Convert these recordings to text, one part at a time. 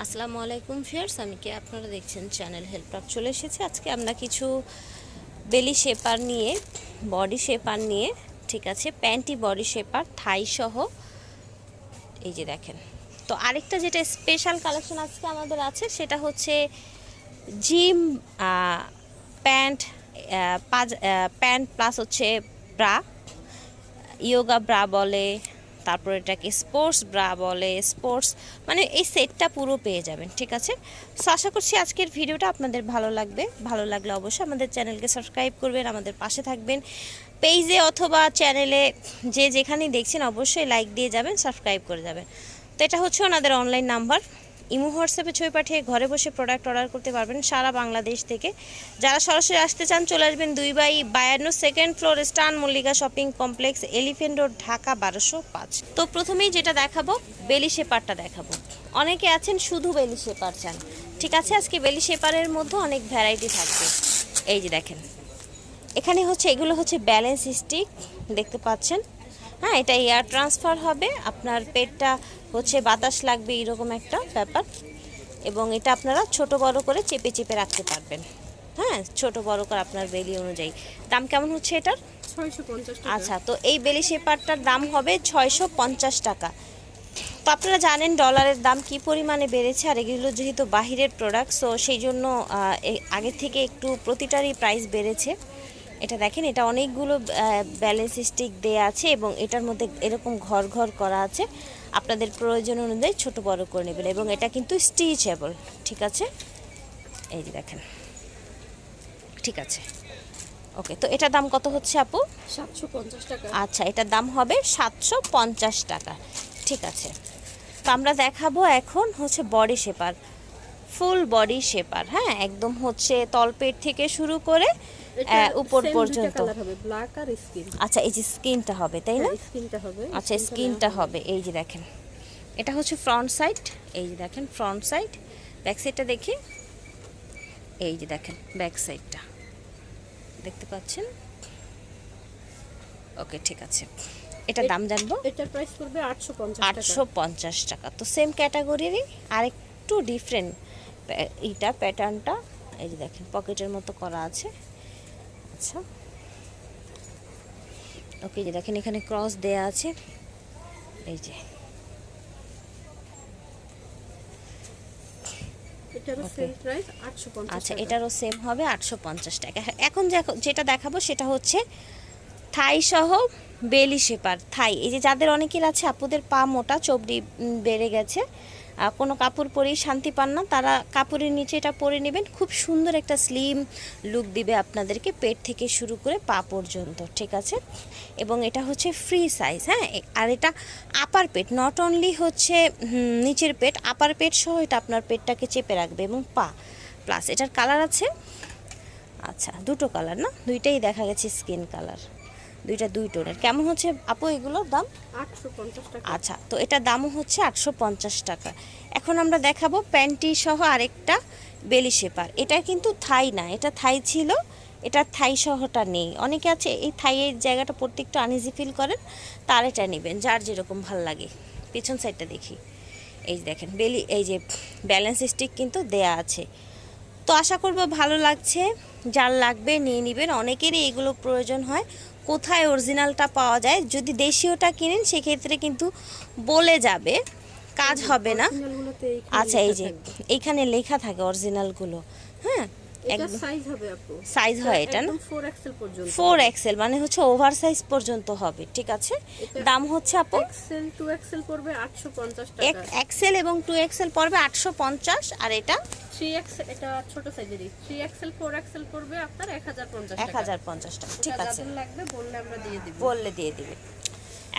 আসসালামু আলাইকুম ফিয়ার্স, আমি কি আপনারা দেখছেন চ্যানেল হেল্প আপ চলে এসেছে আজকে আমরা কিছু বেলি শেপার নিয়ে, বডি শেপার নিয়ে, ঠিক আছে, প্যান্টি বডি শেপার, থাই সহ। এই যে দেখেন। তো আরেকটা যেটা স্পেশাল কালেকশন আজকে আমাদের আছে, সেটা হচ্ছে জিম প্যান্ট প্যান্ট প্লাস হচ্ছে ব্রা, ইয়োগা ব্রা বলে তারপর এটাকে স্পোর্টস ব্রা বলে স্পোর্টস মানে এই সেটটা পুরো পেয়ে যাবেন, ঠিক আছে? সো আশা করছি আজকের ভিডিওটা আপনাদের ভালো লাগবে। ভালো লাগলে অবশ্যই আমাদের চ্যানেলকে সাবস্ক্রাইব করবেন, আমাদের পাশে থাকবেন। পেজে অথবা চ্যানেলে যে যেখানেই দেখছেন, অবশ্যই লাইক দিয়ে যাবেন সাবস্ক্রাইব করে যাবেন। তো এটা হচ্ছে ওনাদের অনলাইন নাম্বার ইমো হোয়াটসঅ্যাপে ছবি পাঠিয়ে ঘরে বসে প্রোডাক্ট অর্ডার করতে পারবেন সারা বাংলাদেশ থেকে। যারা সরাসরি আসতে চান, চলে আসবেন দুই বাই বায়ান্ন সেকেন্ড ফ্লোর স্টান Mallika shopping complex elephant road Dhaka, বারোশো পাঁচ। তো প্রথমেই যেটা দেখাবো, বেলি শেপারটা দেখাবো। অনেকে আছেন শুধু বেলি শেপার চান। ঠিক আছে, আজকে বেলি শেপারের মধ্যে অনেক ভ্যারাইটি থাকবে। এই যে দেখেন, এখানে হচ্ছে, এগুলো হচ্ছে ব্যালেন্স স্টিক দেখতে পাচ্ছেন? হ্যাঁ এটা এয়ার ট্রান্সফার হবে। আপনার পেটটা হচ্ছে বাতাস লাগবে এরকম একটা ব্যাপার। এবং এটা আপনারা ছোট বড় করে চেপে চেপে রাখতে পারবেন। হ্যাঁ ছোট বড় করে আপনার বেলি অনুযায়ী। দাম কেমন হচ্ছে এটার? আচ্ছা তো এই বেলি শেপারটার দাম হবে ছয়শো পঞ্চাশ টাকা। তো আপনারা জানেন ডলারের দাম কি পরিমাণে বেড়েছে আর এগুলো যেহেতু বাহিরের প্রোডাক্ট সো সেই জন্য আগের থেকে একটু প্রতিটারই প্রাইস বেড়েছে। এটা দেখেন এটা অনেকগুলো ব্যালেন্স স্টিক দেয়া আছে এবং এটার মধ্যে এরকম ঘর ঘর করা আছে। আপনাদের প্রয়োজন অনুযায়ী ছোট বড় করে নেবেন এবং এটা কিন্তু স্টিচেবল ঠিক আছে? এই যে দেখেন ঠিক আছে। ওকে তো এটার দাম কত হচ্ছে আপু? সাতশো পঞ্চাশ টাকা। আচ্ছা এটার দাম হবে সাতশো পঞ্চাশ টাকা ঠিক আছে। তো আমরা দেখাবো এখন হচ্ছে body shaper full body shaper হ্যাঁ? একদম হচ্ছে তলপেট থেকে শুরু করে উপর পর্যন্ত। ব্ল্যাক আর স্কিন আচ্ছা এই যে স্কিনটা হবে তাই না? স্কিনটা হবে আচ্ছা স্কিনটা হবে। এই যে দেখেন। এটা হচ্ছে ফ্রন্ট সাইড এই যে দেখেন ফ্রন্ট সাইড ব্যাক সাইডটা দেখি। এই যে দেখেন ব্যাক সাইডটা দেখতে পাচ্ছেন? ওকে ঠিক আছে। এটা দাম জানব? এটার প্রাইস পড়বে আটশো পঞ্চাশ আটশো পঞ্চাশ টাকা। তো সেম ক্যাটাগরিরই আরেকটু ডিফারেন্ট এইটা প্যাটার্নটা এই যে দেখেন পকেটের মতো করা আছে। আচ্ছা। ওকে যে দেখেন এখানে ক্রস দেয়া আছে। এই যে। আচ্ছা এটারও সেম হবে আটশো পঞ্চাশ টাকা। এখন যেটা দেখাবো সেটা হচ্ছে থাই সহ বেলি শেপার। থাই এই যে যাদের অনেকের আছে আপুদের পা মোটা চবড়ি বেড়ে গেছে। কোনো কাপড় পরেই শান্তি পান না। তারা কাপড়ের নিচে এটা পরে নেবেন। খুব সুন্দর একটা স্লিম লুক দিবে আপনাদেরকে পেট থেকে শুরু করে পা পর্যন্ত, ঠিক আছে? এবং এটা হচ্ছে ফ্রি সাইজ হ্যাঁ? আর এটা আপার পেট নট অনলি হচ্ছে নিচের পেট আপার পেট সহ এটা আপনার পেটটাকে চেপে রাখবে এবং পা। প্লাস এটার কালার আছে। আচ্ছা দুটো কালার না? দুইটাই দেখা গেছে স্কিন কালার দুইটা দুই টোনের। কেমন হচ্ছে আপু এগুলোর দাম? আটশো পঞ্চাশ টাকা। আচ্ছা তো এটার দামও হচ্ছে আটশো পঞ্চাশ টাকা। এখন আমরা দেখাবো প্যান্টি সহ আরেকটা বেলি শেপার। এটা কিন্তু থাই না এটা থাই ছিল এটা থাই সহটা নেই। অনেকে আছে এই থাইয়ের জায়গাটা পড়তে একটু আনইজি ফিল করেন তার এটা নেবেন যার যেরকম ভালো লাগে। পিছন সাইডটা দেখি। এই যে দেখেন বেলি এই যে ব্যালেন্স স্টিক কিন্তু দেয়া আছে। তো আশা করব ভালো লাগছে যার লাগবে নিয়ে নেবেন। অনেকেরই এগুলো প্রয়োজন হয়। কোথায় অরিজিনালটা পাওয়া যায় যদি দেশীয়টা কিনেন সেক্ষেত্রে কিন্তু বলে যাবে কাজ হবে না। আচ্ছা এই যে এখানে এইখানে লেখা থাকে অরিজিনালগুলো হ্যাঁ? সাইজ হবে আপু। সাইজ হয় এটা না? ফোর এক্সেল পর্যন্ত ফোর এক্সেল মানে হচ্ছে ওভার সাইজ পর্যন্ত হবে ঠিক আছে? দাম হচ্ছে আপু এক্সেল টু এক্সেল পড়বে আটশো পঞ্চাশ টাকা। এক্সেল এবং টু এক্সেল পড়বে আটশো পঞ্চাশ আর এটা? এক্সেল এটা ছোট সাইজেরই এক্সেল এক্সেল পড়বে আপনার টাকা। ঠিক আছে। যাদের লাগবে বললে আমরা দিয়ে দিব। বললে দিয়ে দিবে।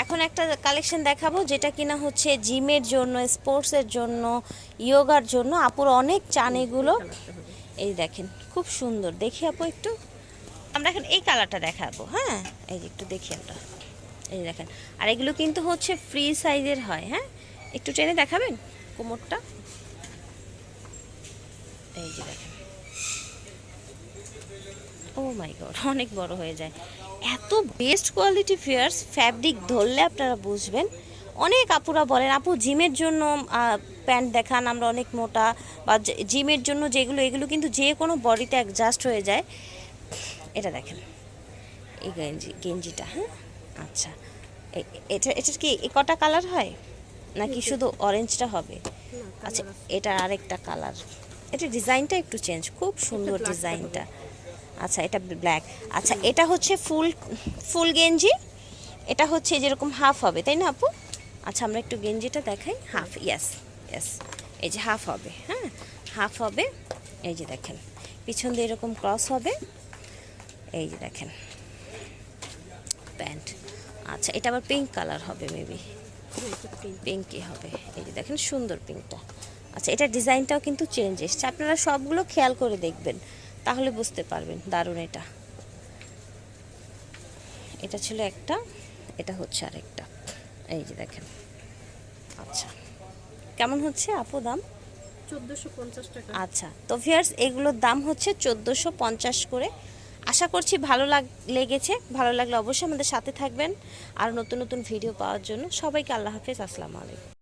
এখন একটা কালেকশন দেখাবো যেটা কিনা হচ্ছে জিমের জন্য স্পোর্টসের জন্য ইয়োগার জন্য। আপুর অনেক চান এগুলো এই দেখেন, খুব সুন্দর। দেখি আপু একটু। আমরা এখন এই কালারটা দেখাবো হ্যাঁ? এই যে একটু দেখি আমরা। এই দেখেন, আর এগুলো কিন্তু হচ্ছে ফ্রি সাইজের হয় হ্যাঁ? একটু টেনে দেখাবেন কোমরটা? এই যে দেখেন। ও মাই গড অনেক বড় হয়ে যায়। এত বেস্ট কোয়ালিটি ফেয়ার্স ফ্যাব্রিক ধরলে আপনারা বুঝবেন। অনেক আপুরা বলেন, আপু জিমের জন্য প্যান্ট দেখান আমরা অনেক মোটা বা জিমের জন্য যেগুলো এগুলো কিন্তু যে কোনো বডিতে অ্যাডজাস্ট হয়ে যায়। এটা দেখেন। এই গেঞ্জি গেঞ্জিটা হ্যাঁ? আচ্ছা। এটা এটার কি কটা কালার হয়? নাকি শুধু অরেঞ্জটা হবে? আচ্ছা এটা আরেকটা কালার এটা ডিজাইনটা একটু চেঞ্জ খুব সুন্দর ডিজাইনটা আচ্ছা এটা ব্ল্যাক আচ্ছা এটা হচ্ছে ফুল ফুল গেঞ্জি। এটা হচ্ছে যেরকম হাফ হবে তাই না আপু? আচ্ছা আমরা একটু গেঞ্জিটা দেখাই। হাফ ইয়াস ইয়াস এই যে হাফ হবে হ্যাঁ? হাফ হবে, এই যে দেখেন। পিছন দিয়ে এরকম ক্রস হবে, এই যে দেখেন। প্যান্ট আচ্ছা এটা আবার পিঙ্ক কালার হবে মেবি পিঙ্কই হবে। এই যে দেখেন, সুন্দর পিঙ্কটা আচ্ছা এটা ডিজাইনটাও কিন্তু চেঞ্জ এসছে। আপনারা সবগুলো খেয়াল করে দেখবেন, তাহলে বুঝতে পারবেন। দারুণ এটা। এটা ছিল একটা, এটা হচ্ছে আরেকটা। এই যে দেখেন। আচ্ছা। কেমন হচ্ছে আপু দাম? চোদ্দোশো পঞ্চাশ টাকা। আচ্ছা তো ভিয়ার্স এগুলোর দাম হচ্ছে চোদ্দোশো পঞ্চাশ করে। আশা করছি ভালো লাগ লেগেছে। ভালো লাগলে অবশ্যই আমাদের সাথে থাকবেন। আর নতুন নতুন ভিডিও পাওয়ার জন্য। সবাইকে আল্লাহ হাফেজ। আসসালামু আলাইকুম।